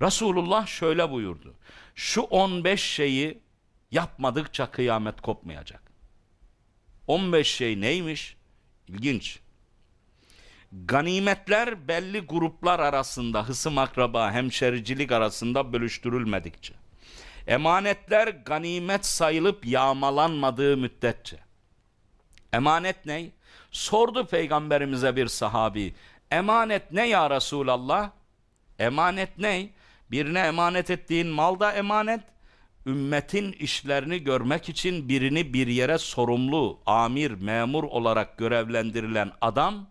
Resulullah şöyle buyurdu. Şu 15 şeyi yapmadıkça kıyamet kopmayacak. 15 şey neymiş? İlginç. Ganimetler belli gruplar arasında, hısım akraba, hemşericilik arasında bölüştürülmedikçe. Emanetler ganimet sayılıp yağmalanmadığı müddetçe. Emanet ne? Sordu peygamberimize bir sahabi. Emanet ne ya Resulallah? Emanet ne? Birine emanet ettiğin mal da emanet. Ümmetin işlerini görmek için birini bir yere sorumlu, amir, memur olarak görevlendirilen adam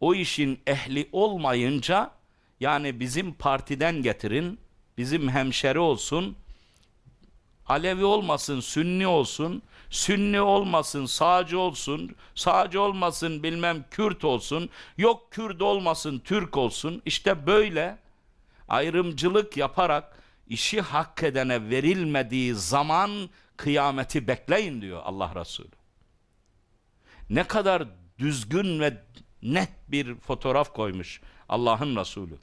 o işin ehli olmayınca yani bizim partiden getirin, bizim hemşeri olsun, Alevi olmasın, Sünni olsun, Sünni olmasın, sağcı olsun, sağcı olmasın bilmem Kürt olsun, yok Kürt olmasın, Türk olsun. İşte böyle ayrımcılık yaparak işi hak edene verilmediği zaman kıyameti bekleyin diyor Allah Resulü. Ne kadar düzgün ve net bir fotoğraf koymuş Allah'ın Resulü.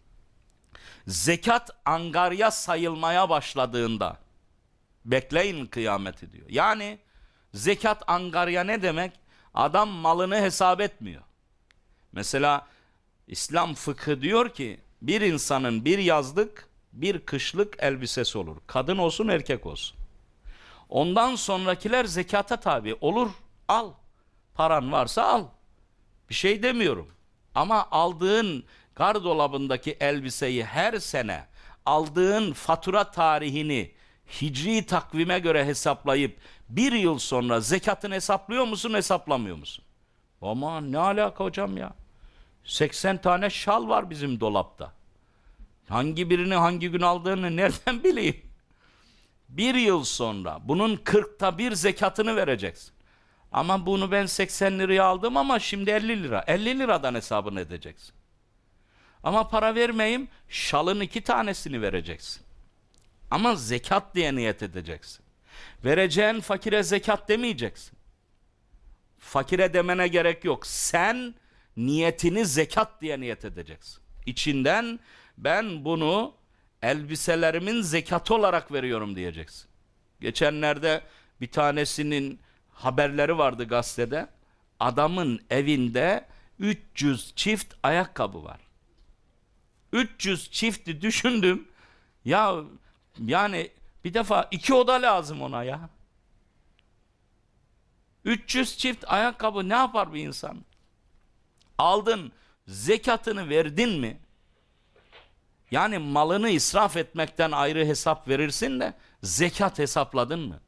Zekat angarya sayılmaya başladığında bekleyin kıyameti diyor. Yani zekat angarya ne demek? Adam malını hesap etmiyor. Mesela İslam fıkhı diyor ki bir insanın bir yazlık bir kışlık elbisesi olur. Kadın olsun erkek olsun. Ondan sonrakiler zekata tabi. Olur al. Paran varsa al. Bir şey demiyorum. Ama aldığın gardolabındaki elbiseyi her sene aldığın fatura tarihini hicri takvime göre hesaplayıp bir yıl sonra zekatını hesaplıyor musun hesaplamıyor musun? Aman ne alaka hocam ya? 80 tane şal var bizim dolapta. Hangi birini hangi gün aldığını nereden bileyim? Bir yıl sonra bunun kırkta bir zekatını vereceksin. Ama bunu ben 80 liraya aldım ama şimdi 50 lira. 50 liradan hesabını edeceksin. Ama para vermeyeyim şalın iki tanesini vereceksin. Ama zekat diye niyet edeceksin. Vereceğin fakire zekat demeyeceksin. Fakire demene gerek yok. Sen niyetini zekat diye niyet edeceksin. İçinden ben bunu elbiselerimin zekatı olarak veriyorum diyeceksin. Geçenlerde bir tanesinin haberleri vardı gazetede. Adamın evinde 300 çift ayakkabı var. 300 çifti düşündüm. Ya yani bir defa iki oda lazım ona ya. 300 çift ayakkabı ne yapar bir insan? Aldın, zekatını verdin mi? Yani malını israf etmekten ayrı hesap verirsin de zekat hesapladın mı?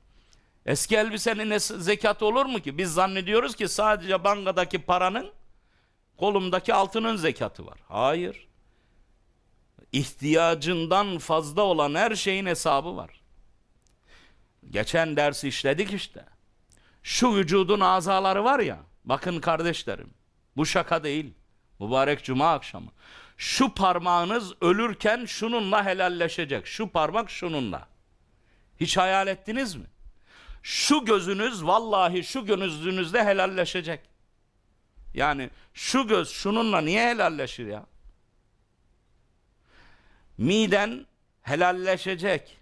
Eski elbisenin zekatı olur mu ki? Biz zannediyoruz ki sadece bankadaki paranın kolumdaki altının zekatı var. Hayır. İhtiyacından fazla olan her şeyin hesabı var. Geçen dersi işledik işte. Şu vücudun azaları var ya, bakın kardeşlerim, bu şaka değil. Mübarek cuma akşamı. Şu parmağınız ölürken şununla helalleşecek. Şu parmak şununla. Hiç hayal ettiniz mi? Şu gözünüz vallahi şu gözünüzle helalleşecek. Yani şu göz şununla niye helalleşir ya? Miden helalleşecek.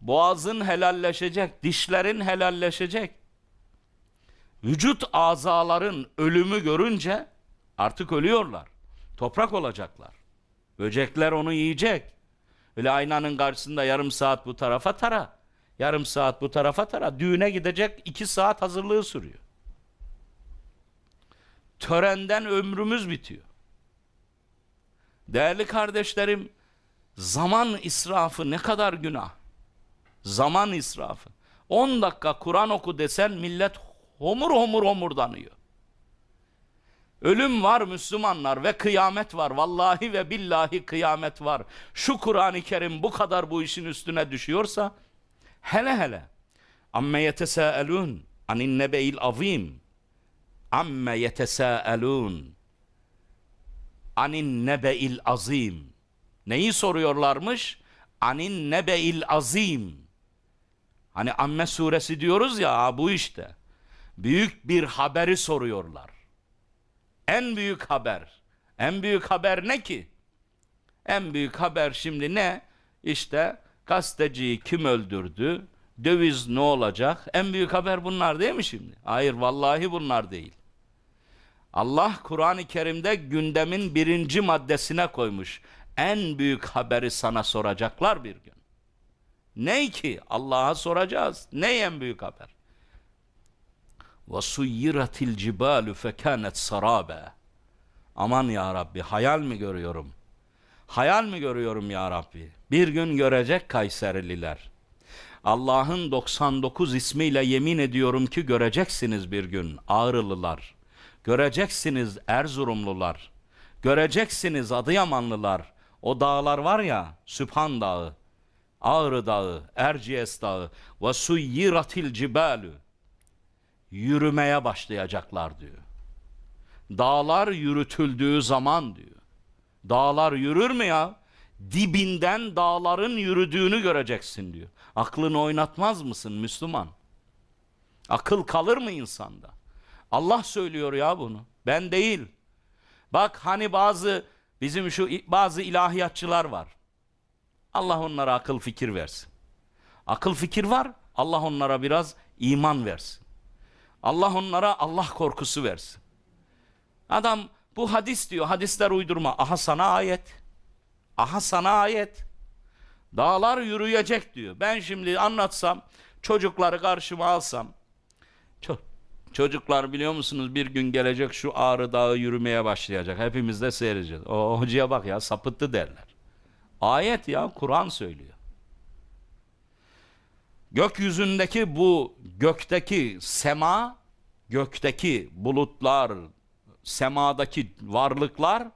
Boğazın helalleşecek, dişlerin helalleşecek. Vücut azaların ölümü görünce artık ölüyorlar. Toprak olacaklar. Böcekler onu yiyecek. Öyle aynanın karşısında yarım saat bu tarafa tara. Yarım saat bu tarafa tara. Düğüne gidecek iki saat hazırlığı sürüyor. Törenden ömrümüz bitiyor. Değerli kardeşlerim, zaman israfı ne kadar günah. Zaman israfı. 10 dakika Kur'an oku desen millet homur homur homurdanıyor. Ölüm var Müslümanlar ve kıyamet var. Vallahi ve billahi kıyamet var. Şu Kur'an-ı Kerim bu kadar bu işin üstüne düşüyorsa hele hele amme yetesâelûn anin nebeil azim amme yetesâelûn anin nebeil azim. Neyi soruyorlarmış? Anin nebeil azim. Hani Amme suresi diyoruz ya bu işte. Büyük bir haberi soruyorlar. En büyük haber. En büyük haber ne ki? En büyük haber şimdi ne? İşte gazeteciyi kim öldürdü? Döviz ne olacak? En büyük haber bunlar değil mi şimdi? Hayır vallahi bunlar değil. Allah Kur'an-ı Kerim'de gündemin birinci maddesine koymuş. En büyük haberi sana soracaklar bir gün. Ne ki? Allah'a soracağız. Ne en büyük haber? وَسُيِّرَتِ الْجِبَالُ فَكَانَتْ سَرَابًا Aman ya Rabbi hayal mi görüyorum? Hayal mi görüyorum ya Rabbi? Bir gün görecek Kayserililer. Allah'ın 99 ismiyle yemin ediyorum ki göreceksiniz bir gün Ağrılılar. Göreceksiniz Erzurumlular. Göreceksiniz Adıyamanlılar. O dağlar var ya Sübhan Dağı, Ağrı Dağı, Erciyes Dağı ve suyyiratil cibalü. Yürümeye başlayacaklar diyor. Dağlar yürütüldüğü zaman diyor. Dağlar yürür mü ya? Dibinden dağların yürüdüğünü göreceksin diyor. Aklını oynatmaz mısın Müslüman? Akıl kalır mı insanda? Allah söylüyor ya bunu. Ben değil. Bak hani bazı bizim şu bazı ilahiyatçılar var. Allah onlara akıl fikir versin. Akıl fikir var. Allah onlara biraz iman versin. Allah onlara Allah korkusu versin. Adam bu hadis diyor. Hadisler uydurma. Aha sana ayet. Aha sana ayet. Dağlar yürüyecek diyor. Ben şimdi anlatsam, çocukları karşıma alsam. Ço- çocuklar biliyor musunuz bir gün gelecek şu Ağrı Dağı yürümeye başlayacak. Hepimiz de seyredeceğiz. O hocaya bak ya sapıttı derler. Ayet ya Kur'an söylüyor. Gökyüzündeki bu gökteki sema, gökteki bulutlar, semadaki varlıklar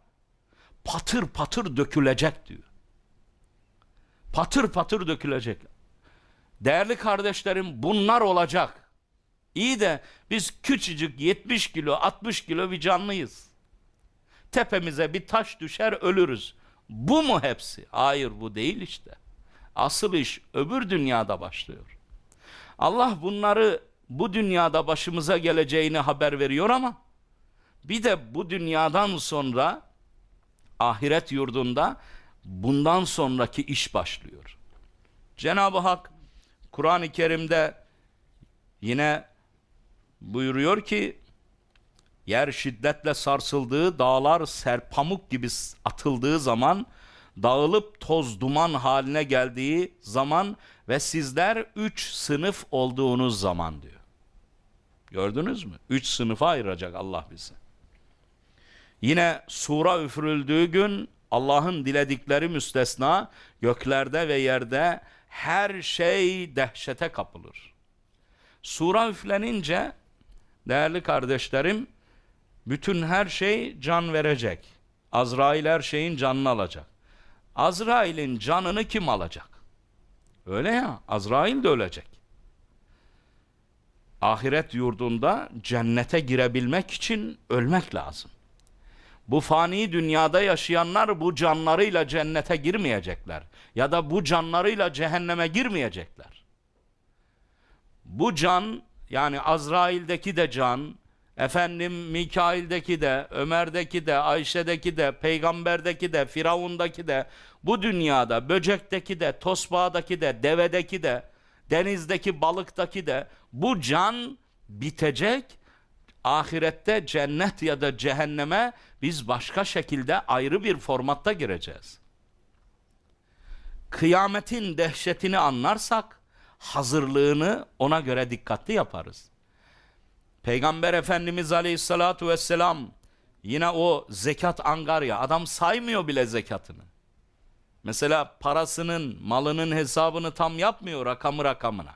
patır patır dökülecek diyor. Patır patır dökülecek. Değerli kardeşlerim bunlar olacak. İyi de biz küçücük 70 kilo 60 kilo bir canlıyız. Tepemize bir taş düşer ölürüz. Bu mu hepsi? Hayır bu değil işte. Asıl iş öbür dünyada başlıyor. Allah bunları bu dünyada başımıza geleceğini haber veriyor ama bir de bu dünyadan sonra ahiret yurdunda bundan sonraki iş başlıyor. Cenab-ı Hak Kur'an-ı Kerim'de yine buyuruyor ki yer şiddetle sarsıldığı, dağlar serpamuk gibi atıldığı zaman dağılıp toz duman haline geldiği zaman ve sizler üç sınıf olduğunuz zaman diyor. Gördünüz mü? Üç sınıfa ayıracak Allah bizi. Yine sura üfürüldüğü gün Allah'ın diledikleri müstesna göklerde ve yerde her şey dehşete kapılır. Sura üflenince değerli kardeşlerim bütün her şey can verecek. Azrail her şeyin canını alacak. Azrail'in canını kim alacak? Öyle ya Azrail de ölecek. Ahiret yurdunda cennete girebilmek için ölmek lazım. Bu fani dünyada yaşayanlar bu canlarıyla cennete girmeyecekler. Ya da bu canlarıyla cehenneme girmeyecekler. Bu can yani Azrail'deki de can, efendim Mikail'deki de, Ömer'deki de, Ayşe'deki de, peygamberdeki de, Firavun'daki de, bu dünyada böcekteki de, tosbağdaki de, devedeki de, denizdeki balıktaki de bu can bitecek. Ahirette cennet ya da cehenneme biz başka şekilde ayrı bir formatta gireceğiz. Kıyametin dehşetini anlarsak hazırlığını ona göre dikkatli yaparız. Peygamber Efendimiz Aleyhissalatu vesselam yine o zekat angarya adam saymıyor bile zekatını. Mesela parasının, malının hesabını tam yapmıyor rakamı rakamına.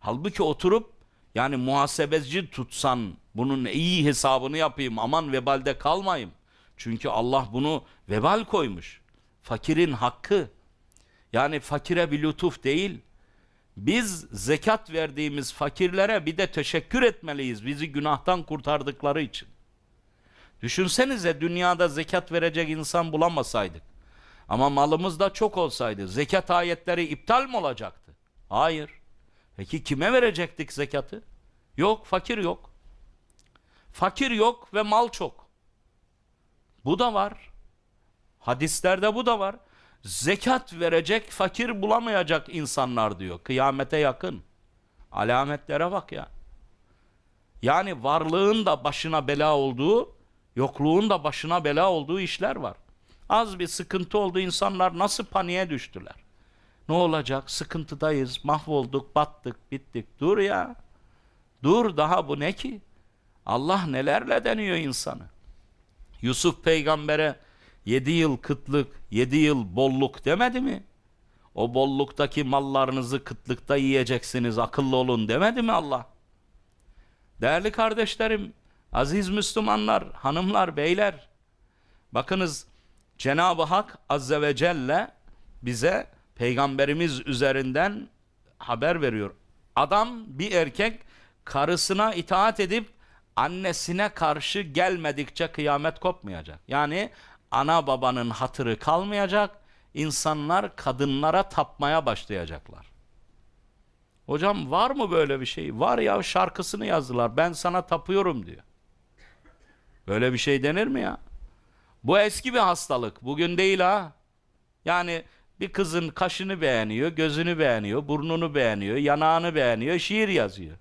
Halbuki oturup yani muhasebeci tutsan bunun iyi hesabını yapayım aman vebalde kalmayayım. Çünkü Allah bunu vebal koymuş. Fakirin hakkı. Yani fakire bir lütuf değil. Biz zekat verdiğimiz fakirlere bir de teşekkür etmeliyiz bizi günahtan kurtardıkları için. Düşünsenize dünyada zekat verecek insan bulamasaydık. Ama malımız da çok olsaydı zekat ayetleri iptal mi olacaktı? Hayır. Peki kime verecektik zekatı? Yok, fakir yok. Fakir yok ve mal çok. Bu da var. Hadislerde bu da var. Zekat verecek, fakir bulamayacak insanlar diyor. Kıyamete yakın. Alametlere bak ya. Yani varlığın da başına bela olduğu, yokluğun da başına bela olduğu işler var. Az bir sıkıntı oldu insanlar nasıl paniğe düştüler. Ne olacak? Sıkıntıdayız, mahvolduk, battık, bittik. Dur ya. Dur daha bu ne ki? Allah nelerle deniyor insanı. Yusuf peygambere yedi yıl kıtlık, yedi yıl bolluk demedi mi? O bolluktaki mallarınızı kıtlıkta yiyeceksiniz, akıllı olun demedi mi Allah? Değerli kardeşlerim, aziz Müslümanlar, hanımlar, beyler, bakınız Cenab-ı Hak Azze ve Celle bize peygamberimiz üzerinden haber veriyor. Adam bir erkek karısına itaat edip annesine karşı gelmedikçe kıyamet kopmayacak. Yani ana babanın hatırı kalmayacak, insanlar kadınlara tapmaya başlayacaklar. Hocam var mı böyle bir şey? Var ya şarkısını yazdılar. Ben sana tapıyorum diyor. Böyle bir şey denir mi ya? Bu eski bir hastalık. Bugün değil ha. Yani bir kızın kaşını beğeniyor, gözünü beğeniyor, burnunu beğeniyor, yanağını beğeniyor, şiir yazıyor.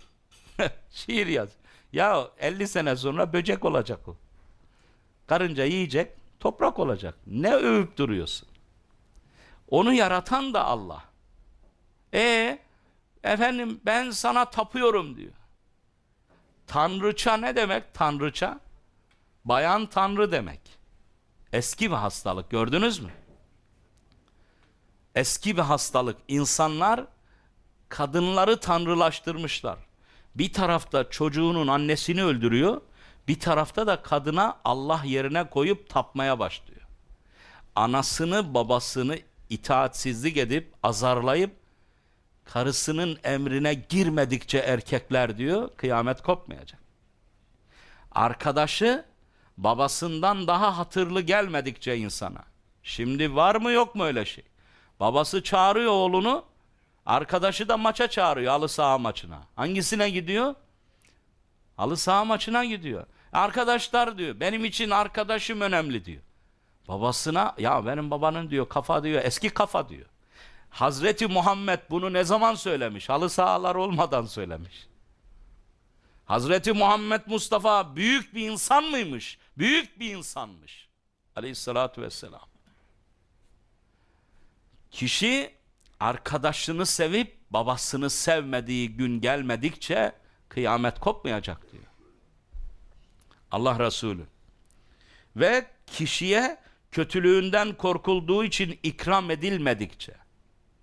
şiir yaz. Ya 50 sene sonra böcek olacak o. Karınca yiyecek, toprak olacak. Ne övüp duruyorsun? Onu yaratan da Allah. E efendim ben sana tapıyorum diyor. Tanrıça ne demek tanrıça? Bayan tanrı demek. Eski bir hastalık gördünüz mü? Eski bir hastalık. İnsanlar kadınları tanrılaştırmışlar. Bir tarafta çocuğunun annesini öldürüyor, bir tarafta da kadına Allah yerine koyup tapmaya başlıyor. Anasını babasını itaatsizlik edip azarlayıp karısının emrine girmedikçe erkekler diyor kıyamet kopmayacak. Arkadaşı babasından daha hatırlı gelmedikçe insana. Şimdi var mı yok mu öyle şey? Babası çağırıyor oğlunu, arkadaşı da maça çağırıyor halı saha maçına. Hangisine gidiyor? Halı saha maçına gidiyor. Arkadaşlar diyor, benim için arkadaşım önemli diyor. Babasına, ya benim babanın diyor kafa diyor, eski kafa diyor. Hazreti Muhammed bunu ne zaman söylemiş? Halı sahalar olmadan söylemiş. Hazreti Muhammed Mustafa büyük bir insan mıymış? Büyük bir insanmış. Aleyhissalatü vesselam. Kişi arkadaşını sevip babasını sevmediği gün gelmedikçe kıyamet kopmayacak diyor. Allah Resulü. Ve kişiye kötülüğünden korkulduğu için ikram edilmedikçe.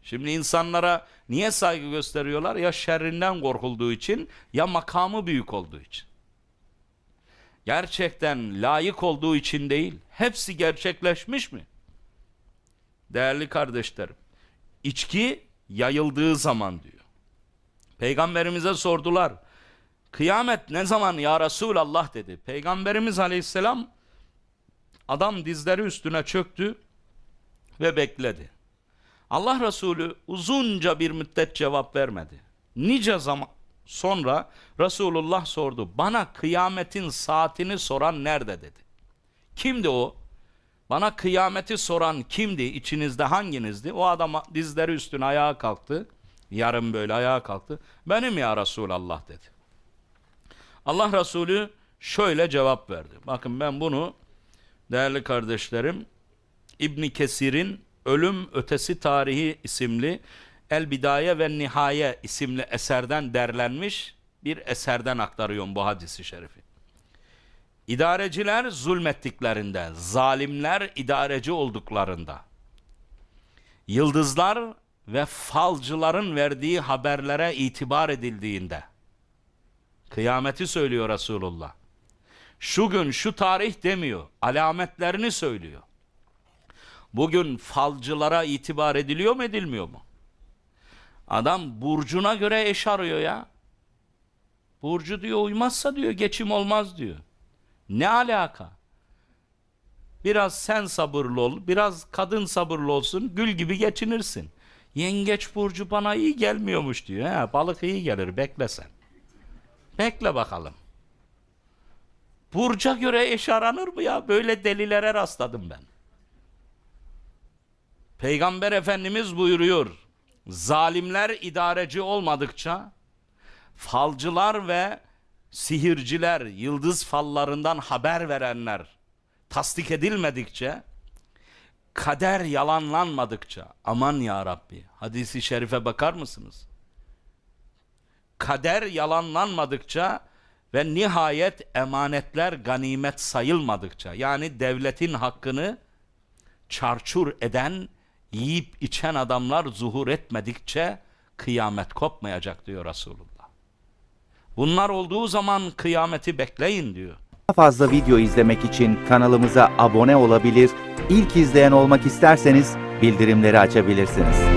Şimdi insanlara niye saygı gösteriyorlar? Ya şerrinden korkulduğu için ya makamı büyük olduğu için. Gerçekten layık olduğu için değil. Hepsi gerçekleşmiş mi? Değerli kardeşlerim, içki yayıldığı zaman diyor. Peygamberimize sordular. Kıyamet ne zaman ya Resulallah dedi. Peygamberimiz aleyhisselam adam dizleri üstüne çöktü ve bekledi. Allah Resulü uzunca bir müddet cevap vermedi. Nice zaman sonra Resulullah sordu. Bana kıyametin saatini soran nerede dedi. Kimdi o? Bana kıyameti soran kimdi? İçinizde hanginizdi? O adam dizleri üstüne ayağa kalktı. Yarım böyle ayağa kalktı. Benim ya Resulallah dedi. Allah Resulü şöyle cevap verdi. Bakın ben bunu değerli kardeşlerim İbni Kesir'in Ölüm Ötesi Tarihi isimli El Bidaye ve Nihaye isimli eserden derlenmiş bir eserden aktarıyorum bu hadisi şerifi. İdareciler zulmettiklerinde, zalimler idareci olduklarında, yıldızlar ve falcıların verdiği haberlere itibar edildiğinde, kıyameti söylüyor Resulullah. Şu gün, şu tarih demiyor, alametlerini söylüyor. Bugün falcılara itibar ediliyor mu edilmiyor mu? Adam burcuna göre eş arıyor ya. Burcu diyor uymazsa diyor geçim olmaz diyor. Ne alaka? Biraz sen sabırlı ol, biraz kadın sabırlı olsun, gül gibi geçinirsin. Yengeç burcu bana iyi gelmiyormuş diyor. He, balık iyi gelir, bekle sen. Bekle bakalım. Burca göre eş aranır mı ya? Böyle delilere rastladım ben. Peygamber Efendimiz buyuruyor. Zalimler idareci olmadıkça falcılar ve sihirciler, yıldız fallarından haber verenler tasdik edilmedikçe kader yalanlanmadıkça aman ya Rabbi hadisi şerife bakar mısınız? Kader yalanlanmadıkça ve nihayet emanetler ganimet sayılmadıkça yani devletin hakkını çarçur eden, yiyip içen adamlar zuhur etmedikçe kıyamet kopmayacak diyor Resulullah. Bunlar olduğu zaman kıyameti bekleyin diyor. Daha fazla video izlemek için kanalımıza abone olabilir, ilk izleyen olmak isterseniz bildirimleri açabilirsiniz.